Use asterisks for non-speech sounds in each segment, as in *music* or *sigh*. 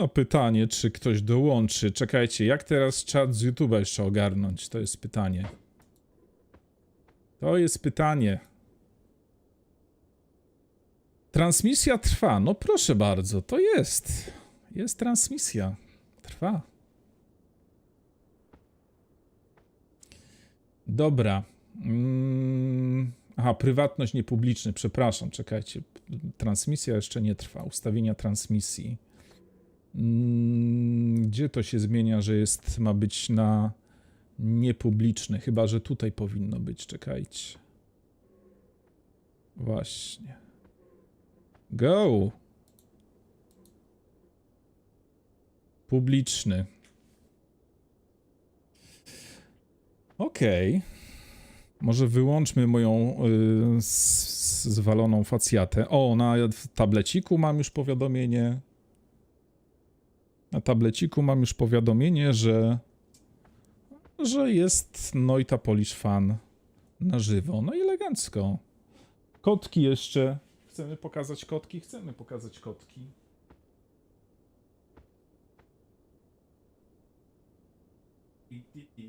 No, pytanie, czy ktoś dołączy. Czekajcie, jak teraz czat z YouTube'a jeszcze ogarnąć? To jest pytanie. To jest pytanie. Transmisja trwa. No proszę bardzo, to jest. Jest transmisja. Trwa. Dobra. Mm, aha, prywatność niepubliczny, przepraszam, czekajcie. Transmisja jeszcze nie trwa. Ustawienia transmisji. Mm, Gdzie to się zmienia, że jest, ma być na niepubliczny? Chyba, że tutaj powinno być, czekajcie. Właśnie. Go! Publiczny. Okej. Może wyłączmy moją y, zwaloną facjatę. O, na tableciku mam już powiadomienie. Na tableciku mam już powiadomienie, że, że jest Noita Polish Fan na żywo. No i elegancko. Kotki jeszcze. Chcemy pokazać kotki? Chcemy pokazać kotki. I, i, i.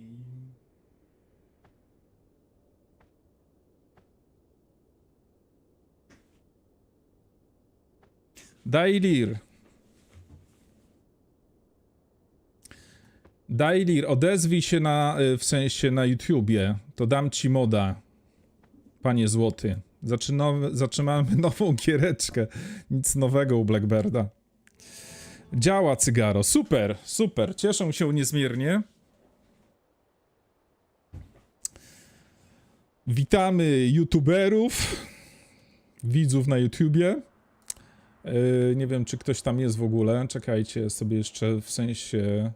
Dailir. Dailir, odezwij się na, y, w sensie na YouTubie. To dam ci moda, panie złoty. Zaczynamy, *laughs* nową giereczkę. Nic nowego u Blackbirda. Działa cygaro. Super, super. Cieszę się niezmiernie. Witamy youtuberów, widzów na YouTubie. Yy, nie wiem, czy ktoś tam jest w ogóle. Czekajcie, sobie jeszcze w sensie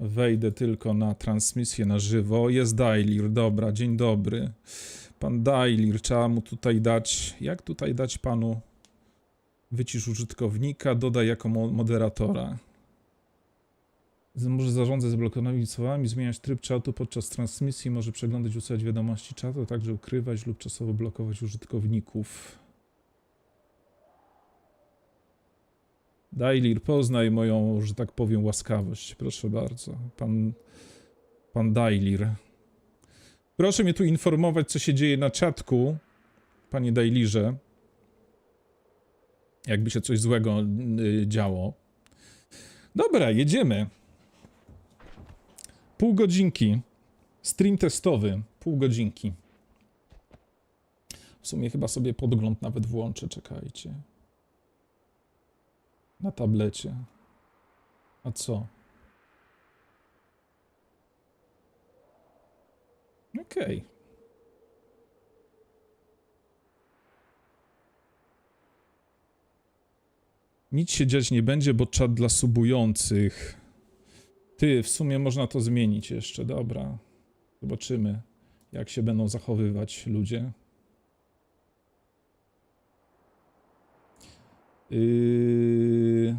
wejdę tylko na transmisję na żywo. Jest Dailir, dobra, dzień dobry. Pan Dailir, trzeba mu tutaj dać. Jak tutaj dać panu? Wycisz użytkownika, dodaj jako mo- moderatora. Może zarządzać zablokowanymi słowami, zmieniać tryb czatu podczas transmisji, może przeglądać, usuwać wiadomości czatu, a także ukrywać lub czasowo blokować użytkowników. Dailir, poznaj moją, że tak powiem, łaskawość. Proszę bardzo. Pan, pan Dailir. Proszę mnie tu informować, co się dzieje na czatku, panie Dailirze. Jakby się coś złego y, działo. Dobra, jedziemy. Pół godzinki. Stream testowy. Pół godzinki. W sumie chyba sobie podgląd nawet włączę, czekajcie. Na tablecie. A co? Okej. Nic się dziać nie będzie, bo czat dla subujących. Ty, w sumie można to zmienić jeszcze, dobra. Zobaczymy, jak się będą zachowywać ludzie. Yy,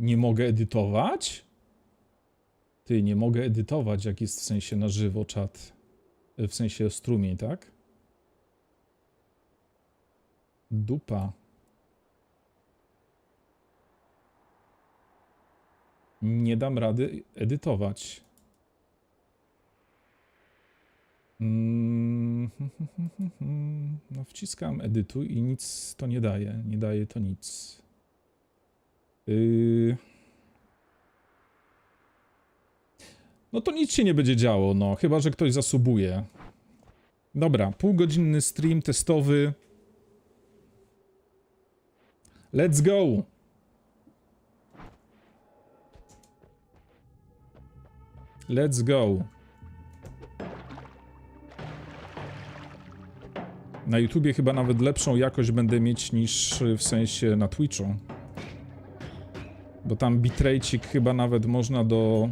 nie mogę edytować? Ty, nie mogę edytować, jak jest w sensie na żywo czat. E, W sensie strumień, tak? Dupa. Nie dam rady edytować. Mm, No, wciskam edytuj i nic to nie daje. Nie daje to nic. Yy... No to nic się nie będzie działo, no, chyba że ktoś zasubuje. Dobra, półgodzinny stream testowy. Let's go! Let's go. Na YouTubie chyba nawet lepszą jakość będę mieć niż w sensie na Twitchu. Bo tam bitrate'ik chyba nawet można do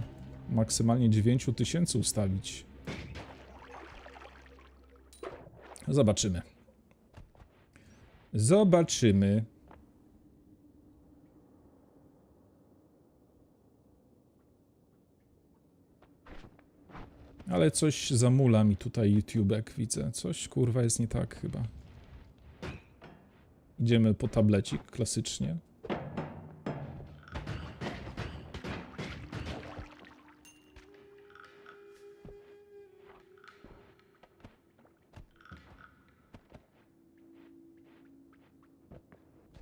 maksymalnie 9000 ustawić. Zobaczymy. Zobaczymy. Ale coś zamula mi tutaj YouTubek, widzę. Coś kurwa jest nie tak chyba. Idziemy po tablecik klasycznie.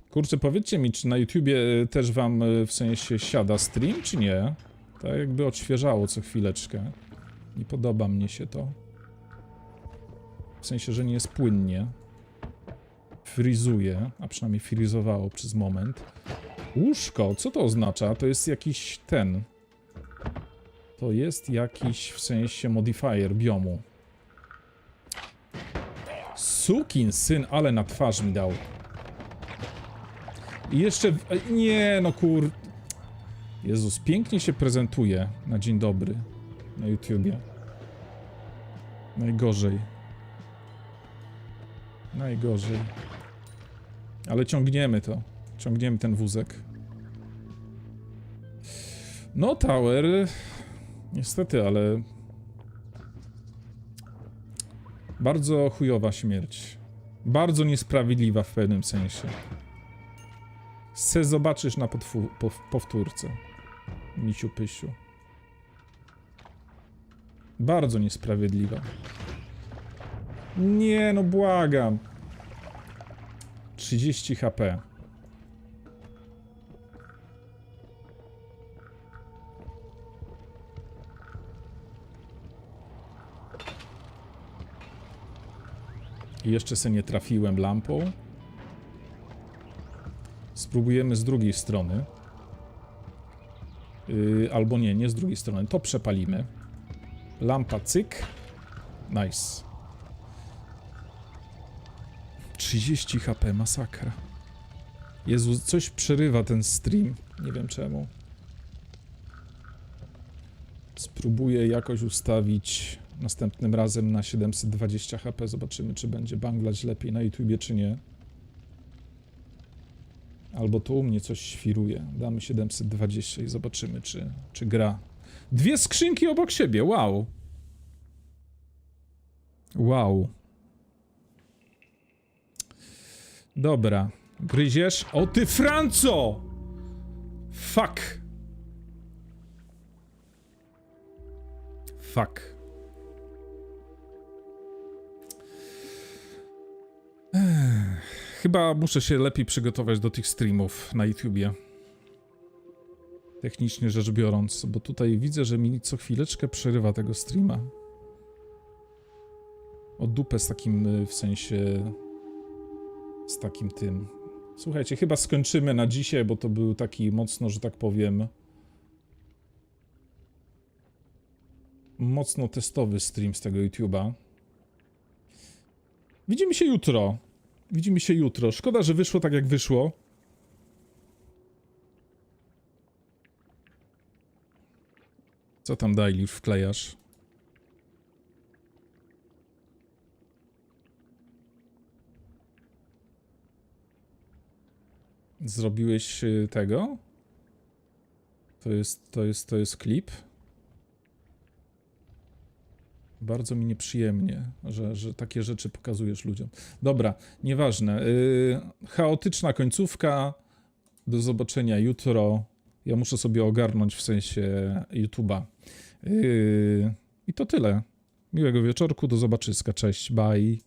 Kurczę, powiedzcie mi, czy na YouTubie e, też wam e, w sensie siada stream, czy nie? Tak jakby odświeżało co chwileczkę. Nie podoba mnie się to. W sensie, że nie jest płynnie. Frizuje, a przynajmniej frizowało przez moment. Łóżko, co to oznacza? To jest jakiś ten. To jest jakiś w sensie modifier biomu. Sukin syn, ale na twarz mi dał. I jeszcze. e, Nie, no kur. Jezus, pięknie się prezentuje na dzień dobry na YouTubie. Najgorzej. Najgorzej. Ale ciągniemy to. Ciągniemy ten wózek. No, Tower. Niestety, ale. Bardzo chujowa śmierć. Bardzo niesprawiedliwa w pewnym sensie. Se zobaczysz na powtórce. Misiu Pysiu. Bardzo niesprawiedliwa. Nie, no błagam. 30 HP. I jeszcze se nie trafiłem lampą. Spróbujemy z drugiej strony. Yy, albo nie, nie z drugiej strony. To przepalimy. Lampa cyk. Nice. 30 HP, masakra. Jezu, coś przerywa ten stream. Nie wiem czemu. Spróbuję jakoś ustawić następnym razem na 720 HP. Zobaczymy, czy będzie banglać lepiej na YouTubie, czy nie. Albo to u mnie coś świruje. Damy 720 i zobaczymy, czy, czy gra. Dwie skrzynki obok siebie, wow. Wow. Dobra. Gryziesz? O ty Franco! Fuck. Fuck. Ech, Chyba muszę się lepiej przygotować do tych streamów na YouTubie. Technicznie rzecz biorąc, bo tutaj widzę, że mi co chwileczkę przerywa tego streama. O dupę z takim y, w sensie. Z takim tym. Słuchajcie, chyba skończymy na dzisiaj, bo to był taki mocno, że tak powiem. Mocno testowy stream z tego YouTube'a. Widzimy się jutro. Widzimy się jutro. Szkoda, że wyszło tak, jak wyszło. Co tam daily wklejasz? Zrobiłeś y, tego? To jest, to jest, to jest klip? Bardzo mi nieprzyjemnie, że, że takie rzeczy pokazujesz ludziom. Dobra, nieważne. Yy, chaotyczna końcówka. Do zobaczenia jutro. Ja muszę sobie ogarnąć w sensie YouTube'a. Yy, I to tyle. Miłego wieczorku, do zobaczyska. Cześć, bye.